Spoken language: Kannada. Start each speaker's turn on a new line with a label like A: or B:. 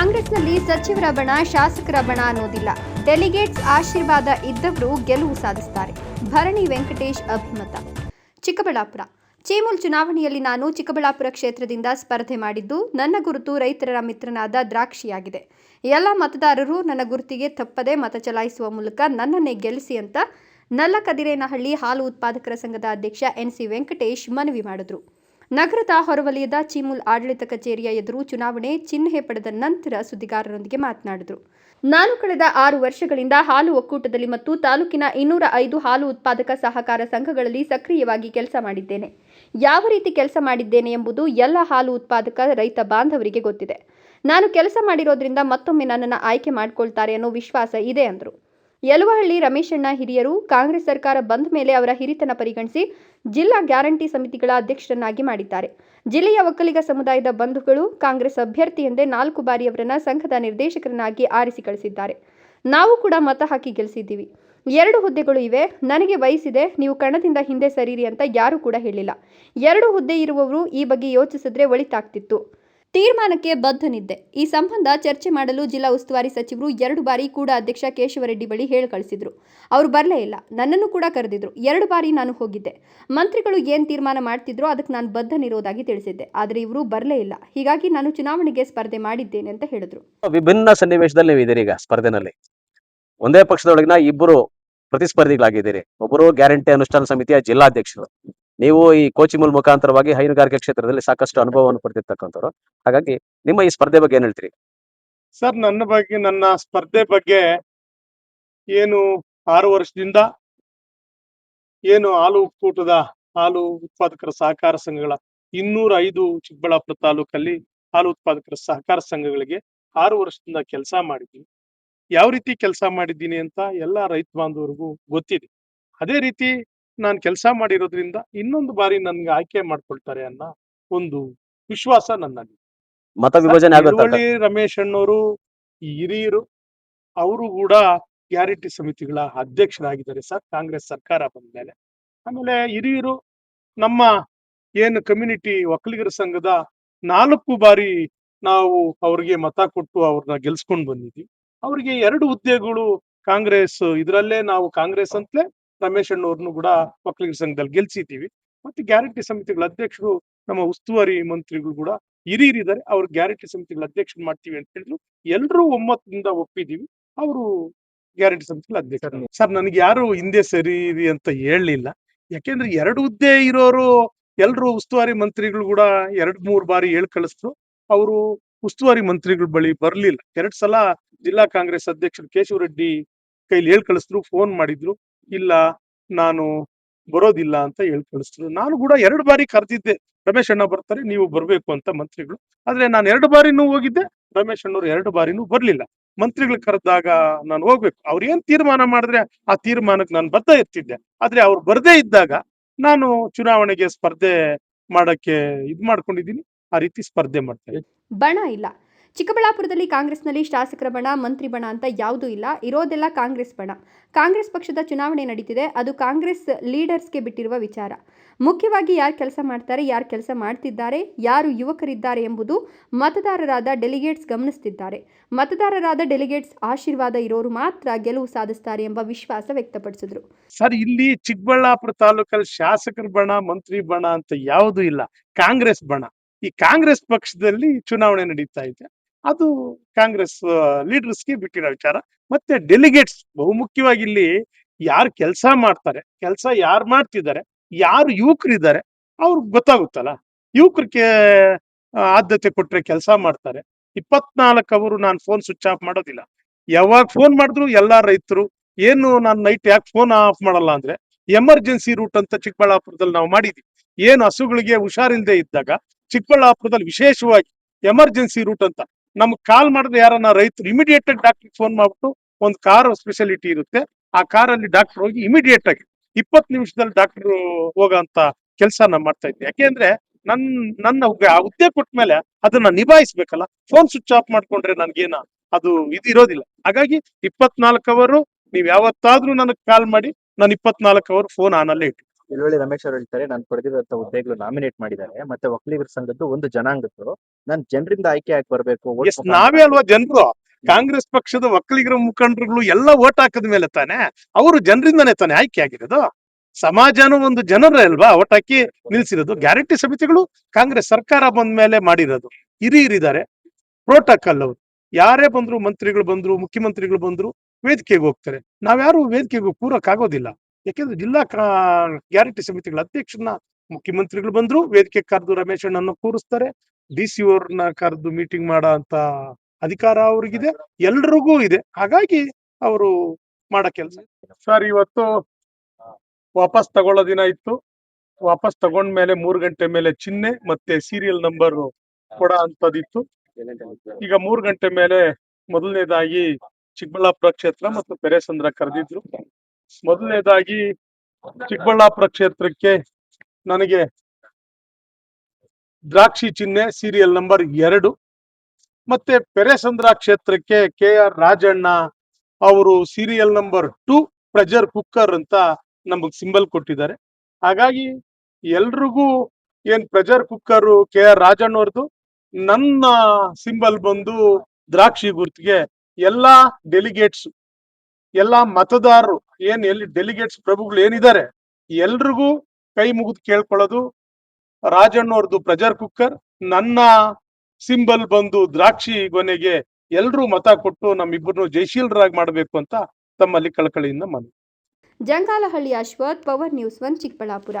A: ಕಾಂಗ್ರೆಸ್ನಲ್ಲಿ ಸಚಿವರ ಬಣ, ಶಾಸಕರ ಬಣ ಅನ್ನೋದಿಲ್ಲ. ಡೆಲಿಗೇಟ್ಸ್ ಆಶೀರ್ವಾದ ಇದ್ದವರು ಗೆಲುವು ಸಾಧಿಸ್ತಾರೆ. ಭರಣಿ ವೆಂಕಟೇಶ್ ಅಭಿಮತ. ಚಿಕ್ಕಬಳ್ಳಾಪುರ. ಚೀಮೂಲ್ ಚುನಾವಣೆಯಲ್ಲಿ ನಾನು ಚಿಕ್ಕಬಳ್ಳಾಪುರ ಕ್ಷೇತ್ರದಿಂದ ಸ್ಪರ್ಧೆ ಮಾಡಿದ್ದು ನನ್ನ ಗುರುತು ರೈತರ ಮಿತ್ರನಾದ ದ್ರಾಕ್ಷಿಯಾಗಿದೆ. ಎಲ್ಲ ಮತದಾರರು ನನ್ನ ಗುರುತಿಗೆ ತಪ್ಪದೆ ಮತ ಚಲಾಯಿಸುವ ಮೂಲಕ ನನ್ನನ್ನೇ ಗೆಲ್ಲಿಸಿ ಅಂತ ನಲ್ಲಕದಿರೇನಹಳ್ಳಿ ಹಾಲು ಉತ್ಪಾದಕರ ಸಂಘದ ಅಧ್ಯಕ್ಷ ಎನ್ ಸಿ ವೆಂಕಟೇಶ್ ಮನವಿ ಮಾಡಿದರು. ನಗರದ ಹೊರವಲಯದ ಚಿಮುಲ್ ಆಡಳಿತ ಕಚೇರಿಯ ಎದುರು ಚುನಾವಣೆ ಚಿಹ್ನೆ ಪಡೆದ ನಂತರ ಸುದ್ದಿಗಾರರೊಂದಿಗೆ ಮಾತನಾಡಿದರು. ನಾನು ಕಳೆದ ಆರು ವರ್ಷಗಳಿಂದ ಹಾಲು ಒಕ್ಕೂಟದಲ್ಲಿ ಮತ್ತು ತಾಲೂಕಿನ ಇನ್ನೂರ ಐದು ಹಾಲು ಉತ್ಪಾದಕ ಸಹಕಾರ ಸಂಘಗಳಲ್ಲಿ ಸಕ್ರಿಯವಾಗಿ ಕೆಲಸ ಮಾಡಿದ್ದೇನೆ. ಯಾವ ರೀತಿ ಕೆಲಸ ಮಾಡಿದ್ದೇನೆ ಎಂಬುದು ಎಲ್ಲ ಹಾಲು ಉತ್ಪಾದಕ ರೈತ ಬಾಂಧವರಿಗೆ ಗೊತ್ತಿದೆ. ನಾನು ಕೆಲಸ ಮಾಡಿರೋದ್ರಿಂದ ಮತ್ತೊಮ್ಮೆ ನನ್ನನ್ನು ಆಯ್ಕೆ ಮಾಡಿಕೊಳ್ತಾರೆ ಅನ್ನೋ ವಿಶ್ವಾಸ ಇದೆ, ಅಂದರು. ಯಲುವಹಳ್ಳಿ ರಮೇಶಣ್ಣ ಹಿರಿಯರು ಕಾಂಗ್ರೆಸ್ ಸರ್ಕಾರ ಬಂದ ಮೇಲೆ ಅವರ ಹಿರಿತನ ಪರಿಗಣಿಸಿ ಜಿಲ್ಲಾ ಗ್ಯಾರಂಟಿ ಸಮಿತಿಗಳ ಅಧ್ಯಕ್ಷರನ್ನಾಗಿ ಮಾಡಿದ್ದಾರೆ. ಜಿಲ್ಲೆಯ ಒಕ್ಕಲಿಗ ಸಮುದಾಯದ ಬಂಧುಗಳು ಕಾಂಗ್ರೆಸ್ ಅಭ್ಯರ್ಥಿ ಎಂದೇ ನಾಲ್ಕು ಬಾರಿ ಅವರನ್ನ ಸಂಘದ ನಿರ್ದೇಶಕರನ್ನಾಗಿ ಆರಿಸಿ ಕಳಿಸಿದ್ದಾರೆ. ನಾವು ಕೂಡ ಮತ ಹಾಕಿ ಗೆಲ್ಲಿಸಿದ್ದೀವಿ ಎರಡು ಹುದ್ದೆಗಳು ಇವೆ. ನನಗೆ ವಯಸ್ಸಿದೆ. ನೀವು ಕಣದಿಂದ ಹಿಂದೆ ಸರಿರಿ ಅಂತ ಯಾರೂ ಕೂಡ ಹೇಳಿಲ್ಲ. ಎರಡು ಹುದ್ದೆ ಇರುವವರು ಈ ಬಗ್ಗೆ ಯೋಚಿಸಿದ್ರೆ ಒಳಿತಾಗ್ತಿತ್ತು. ತೀರ್ಮಾನಕ್ಕೆ ಬದ್ಧನಿದ್ದೆ. ಈ ಸಂಬಂಧ ಚರ್ಚೆ ಮಾಡಲು ಜಿಲ್ಲಾ ಉಸ್ತುವಾರಿ ಸಚಿವರು ಎರಡು ಬಾರಿ ಕೂಡ ಅಧ್ಯಕ್ಷ ಕೇಶವರೆಡ್ಡಿ ಬಳಿ ಹೇಳಿ ಕಳಿಸಿದ್ರು. ಅವರು ಬರಲೇ ಇಲ್ಲ. ನನ್ನನ್ನು ಕೂಡ ಕರೆದಿದ್ರು. ಎರಡು ಬಾರಿ ನಾನು ಹೋಗಿದ್ದೆ. ಮಂತ್ರಿಗಳು ಏನು ತೀರ್ಮಾನ ಮಾಡ್ತಿದ್ರು ಅದಕ್ಕೆ ನಾನು ಬದ್ಧನಿರೋದಾಗಿ ತಿಳಿಸಿದ್ದೆ. ಆದರೆ ಇವರು ಬರಲೇ ಇಲ್ಲ. ಹೀಗಾಗಿ ನಾನು ಚುನಾವಣೆಗೆ ಸ್ಪರ್ಧೆ ಮಾಡಿದ್ದೇನೆ ಅಂತ ಹೇಳಿದ್ರು.
B: ವಿಭಿನ್ನ ಸನ್ನಿವೇಶದಲ್ಲಿ ಈಗ ಸ್ಪರ್ಧೆನಲ್ಲಿ. ಒಂದೇ ಪಕ್ಷದೊಳಗಿನ ಇಬ್ಬರು ಪ್ರತಿಸ್ಪರ್ಧಿಗಳಾಗಿದ್ದೀರಿ. ಒಬ್ಬರು ಗ್ಯಾರಂಟಿ ಅನುಷ್ಠಾನ ಸಮಿತಿಯ ಜಿಲ್ಲಾಧ್ಯಕ್ಷರು. ನೀವು ಈ ಕೋಚಿಮೂಲ್ ಮುಖಾಂತರವಾಗಿ ಹೈನುಗಾರಿಕೆ ಕ್ಷೇತ್ರದಲ್ಲಿ ಸಾಕಷ್ಟು ಅನುಭವವನ್ನು ಪಡೆದಿರ್ತಕ್ಕಂಥವ್ರು. ಹಾಗಾಗಿ ನಿಮ್ಮ ಈ ಸ್ಪರ್ಧೆ ಬಗ್ಗೆ ಏನ್ ಹೇಳ್ತೀರಿ?
C: ಸರ್, ನನ್ನ ಬಗ್ಗೆ, ನನ್ನ ಸ್ಪರ್ಧೆ ಬಗ್ಗೆ ಏನು ಆರು ವರ್ಷದಿಂದ ಏನು ಹಾಲು ಒಕ್ಕೂಟದ ಹಾಲು ಉತ್ಪಾದಕರ ಸಹಕಾರ ಸಂಘಗಳ, ಇನ್ನೂರ ಐದು ಚಿಕ್ಕಬಳ್ಳಾಪುರ ತಾಲೂಕಲ್ಲಿ ಹಾಲು ಉತ್ಪಾದಕರ ಸಹಕಾರ ಸಂಘಗಳಿಗೆ ಆರು ವರ್ಷದಿಂದ ಕೆಲಸ ಮಾಡಿದ್ದೀನಿ. ಯಾವ ರೀತಿ ಕೆಲಸ ಮಾಡಿದ್ದೀನಿ ಅಂತ ಎಲ್ಲ ರೈತ ಬಾಂಧವರಿಗೂ ಗೊತ್ತಿದೆ. ಅದೇ ರೀತಿ ನಾನು ಕೆಲಸ ಮಾಡಿರೋದ್ರಿಂದ ಇನ್ನೊಂದು ಬಾರಿ ನನ್ಗೆ ಆಯ್ಕೆ ಮಾಡ್ಕೊಳ್ತಾರೆ ಅನ್ನೋ ಒಂದು ವಿಶ್ವಾಸ ನನ್ನಲ್ಲಿ.
B: ಮತ ವಿಭಜನೆ ಆಗುತ್ತೆ
C: ರಮೇಶ್ ಅಣ್ಣವರು ಹಿರಿಯರು ಅವರು ಕೂಡ ಗ್ಯಾರಂಟಿ ಸಮಿತಿಗಳ ಅಧ್ಯಕ್ಷರಾಗಿದ್ದಾರೆ ಸರ್ ಕಾಂಗ್ರೆಸ್ ಸರ್ಕಾರ ಬಂದ್ಮೇಲೆ ಆಮೇಲೆ ಹಿರಿಯರು ನಮ್ಮ ಏನು ಕಮ್ಯುನಿಟಿ ಒಕ್ಕಲಿಗರ ಸಂಘದ ನಾಲ್ಕು ಬಾರಿ ನಾವು ಅವ್ರಿಗೆ ಮತ ಕೊಟ್ಟು ಅವ್ರನ್ನ ಗೆಲ್ಸ್ಕೊಂಡ್ ಬಂದಿದ್ವಿ. ಅವ್ರಿಗೆ ಎರಡು ಹುದ್ದೆಗಳು ಕಾಂಗ್ರೆಸ್ ಇದರಲ್ಲೇ ನಾವು ಕಾಂಗ್ರೆಸ್ ಅಂತಲೇ ರಮೇಶ್ ಅಣ್ಣವ್ರನ್ನು ಕೂಡ ವಕೀಲರ ಸಂಘದಲ್ಲಿ ಗೆಲ್ಸಿದ್ದೀವಿ. ಮತ್ತೆ ಗ್ಯಾರಂಟಿ ಸಮಿತಿಗಳ ಅಧ್ಯಕ್ಷರು ನಮ್ಮ ಉಸ್ತುವಾರಿ ಮಂತ್ರಿಗಳು ಕೂಡ ಹಿರಿಯರಿದ್ದಾರೆ. ಅವ್ರ ಗ್ಯಾರಂಟಿ ಸಮಿತಿಗಳ ಅಧ್ಯಕ್ಷ ಮಾಡ್ತೀವಿ ಅಂತ ಹೇಳಿದ್ರು. ಎಲ್ಲರೂ ಒಮ್ಮತದಿಂದ ಒಪ್ಪಿದೀವಿ ಅವರು ಗ್ಯಾರಂಟಿ ಸಮಿತಿಗಳ ಅಧ್ಯಕ್ಷ ಸರ್ ನನಗೆ ಯಾರು ಹಿಂದೆ ಸರಿ ಅಂತ ಹೇಳಲಿಲ್ಲ. ಯಾಕೆಂದ್ರೆ ಎರಡು ಹುದ್ದೆ ಇರೋರು ಎಲ್ರು ಉಸ್ತುವಾರಿ ಮಂತ್ರಿಗಳು ಕೂಡ ಎರಡ್ ಮೂರು ಬಾರಿ ಹೇಳಿ ಕಳಿಸಿದ್ರು. ಅವರು ಉಸ್ತುವಾರಿ ಮಂತ್ರಿಗಳ ಬಳಿ ಬರ್ಲಿಲ್ಲ. ಎರಡ್ ಸಲ ಜಿಲ್ಲಾ ಕಾಂಗ್ರೆಸ್ ಅಧ್ಯಕ್ಷರು ಕೇಶವ ರೆಡ್ಡಿ ಕೈಲಿ ಹೇಳಿ ಕಳಿಸಿದ್ರು ಫೋನ್ ಮಾಡಿದ್ರು. ಇಲ್ಲ, ನಾನು ಬರೋದಿಲ್ಲ ಅಂತ ಹೇಳಿ ಕಳಿಸ್ತರು ನಾನು ಕೂಡ ಎರಡು ಬಾರಿ ಕರೆದಿದ್ದೆ, ರಮೇಶ್ ಅಣ್ಣ ಬರ್ತಾರೆ, ನೀವು ಬರ್ಬೇಕು ಅಂತ ಮಂತ್ರಿಗಳು. ಆದ್ರೆ ನಾನು ಎರಡು ಬಾರಿನೂ ಹೋಗಿದ್ದೆ, ರಮೇಶ್ ಅಣ್ಣವ್ರು ಎರಡು ಬಾರಿನೂ ಬರ್ಲಿಲ್ಲ. ಮಂತ್ರಿಗಳು ಕರೆದಾಗ ನಾನು ಹೋಗ್ಬೇಕು. ಅವ್ರು ಏನ್ ತೀರ್ಮಾನ ಮಾಡಿದ್ರೆ ಆ ತೀರ್ಮಾನಕ್ಕೆ ನಾನು ಬದ್ಧ ಇರ್ತಿದ್ದೆ. ಆದ್ರೆ ಅವ್ರು ಬರ್ದೇ ಇದ್ದಾಗ ನಾನು ಚುನಾವಣೆಗೆ ಸ್ಪರ್ಧೆ ಮಾಡಕ್ಕೆ ಇದ್ ಮಾಡ್ಕೊಂಡಿದ್ದೀನಿ. ಆ ರೀತಿ ಸ್ಪರ್ಧೆ ಮಾಡ್ತಾರೆ
A: ಬಣ ಇಲ್ಲ. ಚಿಕ್ಕಬಳ್ಳಾಪುರದಲ್ಲಿ ಕಾಂಗ್ರೆಸ್ನಲ್ಲಿ ಶಾಸಕರ ಬಣ, ಮಂತ್ರಿ ಬಣ ಅಂತ ಯಾವುದೂ ಇಲ್ಲ. ಇರೋದೆಲ್ಲ ಕಾಂಗ್ರೆಸ್ ಬಣ. ಕಾಂಗ್ರೆಸ್ ಪಕ್ಷದ ಚುನಾವಣೆ ನಡೀತಿದೆ. ಅದು ಕಾಂಗ್ರೆಸ್ ಲೀಡರ್ಸ್ಗೆ ಬಿಟ್ಟಿರುವ ವಿಚಾರ. ಮುಖ್ಯವಾಗಿ ಯಾರು ಕೆಲಸ ಮಾಡ್ತಾರೆ, ಯಾರು ಕೆಲಸ ಮಾಡ್ತಿದ್ದಾರೆ, ಯಾರು ಯುವಕರಿದ್ದಾರೆ ಎಂಬುದು ಮತದಾರರಾದ ಡೆಲಿಗೇಟ್ಸ್ ಗಮನಿಸ್ತಿದ್ದಾರೆ. ಮತದಾರರಾದ ಡೆಲಿಗೇಟ್ಸ್ ಆಶೀರ್ವಾದ ಇರೋರು ಮಾತ್ರ ಗೆಲುವು ಸಾಧಿಸ್ತಾರೆ ಎಂಬ ವಿಶ್ವಾಸ ವ್ಯಕ್ತಪಡಿಸಿದ್ರು.
C: ಸರ್, ಇಲ್ಲಿ ಚಿಕ್ಕಬಳ್ಳಾಪುರ ತಾಲೂಕಲ್ಲಿ ಶಾಸಕರ ಬಣ, ಮಂತ್ರಿ ಬಣ ಅಂತ ಯಾವುದೂ ಇಲ್ಲ. ಕಾಂಗ್ರೆಸ್ ಬಣ. ಈ ಕಾಂಗ್ರೆಸ್ ಪಕ್ಷದಲ್ಲಿ ಚುನಾವಣೆ ನಡೀತಾ ಇದೆ. ಅದು ಕಾಂಗ್ರೆಸ್ ಲೀಡರ್ಸ್ಗೆ ಬಿಟ್ಟಿರೋ ವಿಚಾರ. ಮತ್ತೆ ಡೆಲಿಗೇಟ್ಸ್ ಬಹುಮುಖ್ಯವಾಗಿ ಇಲ್ಲಿ ಯಾರು ಕೆಲಸ ಮಾಡ್ತಾರೆ, ಕೆಲಸ ಯಾರು ಮಾಡ್ತಿದ್ದಾರೆ, ಯಾರು ಯುವಕರಿದ್ದಾರೆ ಅವ್ರಿಗೆ ಗೊತ್ತಾಗುತ್ತಲ್ಲ. ಯುವಕರಿಗೆ ಆದ್ಯತೆ ಕೊಟ್ರೆ ಕೆಲಸ ಮಾಡ್ತಾರೆ. ಇಪ್ಪತ್ನಾಲ್ಕು ಅವರು ನಾನು ಫೋನ್ ಸ್ವಿಚ್ ಆಫ್ ಮಾಡೋದಿಲ್ಲ. ಯಾವಾಗ ಫೋನ್ ಮಾಡಿದ್ರು ಎಲ್ಲಾ ರೈತರು, ಏನು ನಾನು ನೈಟ್ ಯಾಕೆ ಫೋನ್ ಆಫ್ ಮಾಡಲ್ಲ? ಅಂದ್ರೆ ಎಮರ್ಜೆನ್ಸಿ ರೂಟ್ ಅಂತ ಚಿಕ್ಕಬಳ್ಳಾಪುರದಲ್ಲಿ ನಾವು ಮಾಡಿದ್ವಿ. ಏನು ಹಸುಗಳಿಗೆ ಹುಷಾರಿಲ್ಲದೆ ಇದ್ದಾಗ ಚಿಕ್ಕಬಳ್ಳಾಪುರದಲ್ಲಿ ವಿಶೇಷವಾಗಿ ಎಮರ್ಜೆನ್ಸಿ ರೂಟ್ ಅಂತ ನಮ್ಗೆ ಕಾಲ್ ಮಾಡಿದ್ರೆ ಯಾರನ್ನ ರೈತರು ಇಮಿಡಿಯೇಟ್ ಆಗಿ ಡಾಕ್ಟರ್ ಫೋನ್ ಮಾಡ್ಬಿಟ್ಟು ಒಂದು ಕಾರ್ ಸ್ಪೆಷಾಲಿಟಿ ಇರುತ್ತೆ. ಆ ಕಾರಲ್ಲಿ ಡಾಕ್ಟರ್ ಹೋಗಿ ಇಮಿಡಿಯೇಟ್ ಆಗಿ ಇಪ್ಪತ್ತು ನಿಮಿಷದಲ್ಲಿ ಡಾಕ್ಟರ್ ಹೋಗೋಂತ ಕೆಲಸ ನಾನು ಮಾಡ್ತಾ ಇದ್ದೆ. ಯಾಕೆಂದ್ರೆ ನನ್, ನನ್ನ ಹುದ್ದೆ- ಕೊಟ್ಟ ಮೇಲೆ ಅದನ್ನ ನಿಭಾಯಿಸ್ಬೇಕಲ್ಲ. ಫೋನ್ ಸ್ವಿಚ್ ಆಫ್ ಮಾಡ್ಕೊಂಡ್ರೆ ನನ್ಗೇನ ಅದು ಇದಿರೋದಿಲ್ಲ ಹಾಗಾಗಿ ಇಪ್ಪತ್ನಾಲ್ಕು ಅವರು, ನೀವ್ ಯಾವತ್ತಾದ್ರೂ ನನಗೆ ಕಾಲ್ ಮಾಡಿ, ನಾನು ಇಪ್ಪತ್ನಾಲ್ಕು ಅವರ್ ಫೋನ್ ಆನಲ್ಲೇ ಇಟ್ಟು
D: ಇಳುವಳ್ಳಿ ರಮೇಶ್ ಅವರು ಹೇಳ್ತಾರೆ ನಾನು ಪಡೆದಿರುವಂತ ಹುದ್ದೆಗಳು ನಾಮಿನೇಟ್ ಮಾಡಿದ್ದಾರೆ. ಮತ್ತೆ ಒಕ್ಕಲಿಗರ ಸಂಘದ್ದು ಒಂದು ಜನಾಂಗದ್ದು. ನಾನು ಜನರಿಂದ ಆಯ್ಕೆ ಆಗಿ ಬರ್ಬೇಕು. vote
C: ಎಸ್
D: ಮುಖಾಂತರ.
C: ನಾವೇ ಅಲ್ವಾ ಜನರು? ಕಾಂಗ್ರೆಸ್ ಪಕ್ಷದ ಒಕ್ಕಲಿಗರ ಮುಖಂಡರುಗಳು ಎಲ್ಲ ಓಟ್ ಹಾಕಿದ ಮೇಲೆ ತಾನೆ ಅವರು ಜನರಿಂದನೇ ತಾನೆ ಆಯ್ಕೆ ಆಗಿರೋದು? ಸಮಾಜನೂ ಒಂದು ಜನರೇ ಅಲ್ವಾ ಓಟ್ ಹಾಕಿ ನಿಲ್ಸಿರೋದು? ಗ್ಯಾರಂಟಿ ಸಮಿತಿಗಳು ಕಾಂಗ್ರೆಸ್ ಸರ್ಕಾರ ಬಂದ ಮೇಲೆ ಮಾಡಿರೋದು. ಹಿರಿಯರಿದ್ದಾರೆ. ಪ್ರೋಟೋಕಾಲ್ ಅವರು. ಯಾರೇ ಬಂದ್ರು ಮಂತ್ರಿಗಳು ಬಂದ್ರು ಮುಖ್ಯಮಂತ್ರಿಗಳು ಬಂದ್ರು ವೇದಿಕೆಗೆ ಹೋಗ್ತಾರೆ. ನಾವ್ಯಾರು ವೇದಿಕೆಗೆ ಕೂರಕ್ ಆಗೋದಿಲ್ಲ. ಯಾಕೆಂದ್ರೆ ಜಿಲ್ಲಾ ಗ್ಯಾರಂಟಿ ಸಮಿತಿಗಳ ಅಧ್ಯಕ್ಷನ ಮುಖ್ಯಮಂತ್ರಿಗಳು ಬಂದ್ರು, ವೇದಿಕೆ ಕರೆದು ರಮೇಶ್ ಅಣ್ಣನ ಕೂರಿಸ್ತಾರೆ, ಡಿ ಸಿ ಅವ್ರನ್ನ ಕರೆದು ಮೀಟಿಂಗ್ ಮಾಡೋ ಅಂತ ಅಧಿಕಾರ ಅವ್ರಿಗಿದೆ, ಎಲ್ರಿಗೂ ಇದೆ. ಹಾಗಾಗಿ ಅವರು ಮಾಡೋ ಕೆಲಸ. ಸರ್, ಇವತ್ತು ವಾಪಸ್ ತಗೊಳ್ಳೋ ದಿನ ಇತ್ತು. ವಾಪಸ್ ತಗೊಂಡ್ಮೇಲೆ ಮೂರು ಗಂಟೆ ಮೇಲೆ ಚಿಹ್ನೆ ಮತ್ತೆ ಸೀರಿಯಲ್ ನಂಬರ್ ಕೊಡ ಅಂತದಿತ್ತು. ಈಗ ಮೂರು ಗಂಟೆ ಮೇಲೆ ಮೊದಲನೇದಾಗಿ ಚಿಕ್ಕಬಳ್ಳಾಪುರ ಕ್ಷೇತ್ರ ಮತ್ತು ಪೆರೇಸಂದ್ರ ಕರೆದಿದ್ರು. ಮೊದಲನೇದಾಗಿ ಚಿಕ್ಕಬಳ್ಳಾಪುರ ಕ್ಷೇತ್ರಕ್ಕೆ ನನಗೆ ದ್ರಾಕ್ಷಿ ಚಿಹ್ನೆ ಸೀರಿಯಲ್ ನಂಬರ್ ಎರಡು. ಮತ್ತೆ ಪೆರೆಸಂದ್ರ ಕ್ಷೇತ್ರಕ್ಕೆ ಕೆ ಆರ್ ರಾಜಣ್ಣ ಅವರು serial number two pressure cooker ಅಂತ ನಮಗ್ ಸಿಂಬಲ್ ಕೊಟ್ಟಿದ್ದಾರೆ. ಹಾಗಾಗಿ ಎಲ್ರಿಗೂ ಏನ್ ಪ್ರೆಜರ್ ಕುಕ್ಕರ್ ಕೆ ಆರ್ ರಾಜಣ್ಣವ್ರದ್ದು ನನ್ನ ಸಿಂಬಲ್ ಬಂದು ದ್ರಾಕ್ಷಿ ಗುರ್ತಿಗೆ ಎಲ್ಲಾ ಡೆಲಿಗೇಟ್ಸ್ ಎಲ್ಲಾ ಮತದಾರರು, ಏನ್ ಎಲ್ಲಿ ಡೆಲಿಗೇಟ್ಸ್ ಪ್ರಭುಗಳು ಏನಿದ್ದಾರೆ, ಎಲ್ರಿಗೂ ಕೈ ಮುಗಿದು ಕೇಳ್ಕೊಳ್ಳೋದು ರಾಜಣ್ಣವ್ರದ್ದು ಪ್ರೆಜರ್ ಕುಕ್ಕರ್ ನನ್ನ ಸಿಂಬಲ್ ಬಂದು ದ್ರಾಕ್ಷಿ ಗೊನೆಗೆ ಎಲ್ರೂ ಮತ ಕೊಟ್ಟು ನಮ್ಮಿಬ್ಬರನ್ನು ಜಯಶೀಲರಾಗಿ ಮಾಡಬೇಕು ಅಂತ ತಮ್ಮಲ್ಲಿ ಕಳಕಳಿಯಿಂದ ಮನವಿ.
A: Jangalahalli Ashwath, power news one Chikkaballapura.